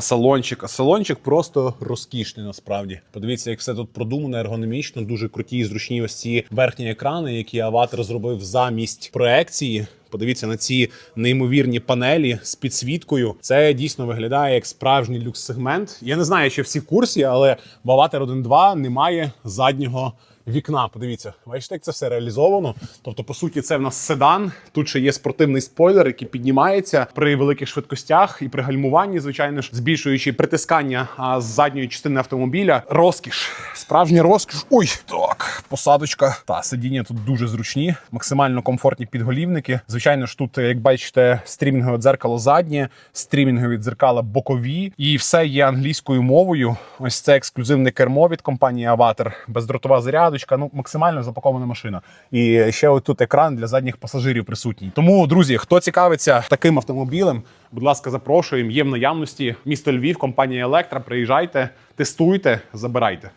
Салончик, а просто розкішний насправді. Подивіться, як все тут продумано, ергономічно, дуже круті і зручні ось ці верхні екрани, які аватар зробив замість проекції. Подивіться на ці неймовірні панелі з підсвіткою. Це дійсно виглядає як справжній люкс-сегмент. Я не знаю, чи всі курсі, але в Avatar 1.2 немає заднього вікна. Подивіться, бачите, як це все реалізовано. Тобто, по суті, це в нас седан. Тут ще є спортивний спойлер, який піднімається при великих швидкостях і при гальмуванні, звичайно ж, збільшуючи притискання з задньої частини автомобіля. Розкіш, справжня розкіш. Ой, так, посадочка. Та сидіння тут дуже зручні, максимально комфортні підголівники. Звичайно ж, тут, як бачите, стрімінгове дзеркало заднє, стрімінгові дзеркала бокові, і все є англійською мовою. Ось це ексклюзивне кермо від компанії Avatar, бездротова зарядочка. Ну максимально запакована машина. І ще ось тут екран для задніх пасажирів присутній. Тому, друзі, хто цікавиться таким автомобілем, будь ласка, запрошуємо. Є в наявності місто Львів, компанія Електра. Приїжджайте, тестуйте, забирайте.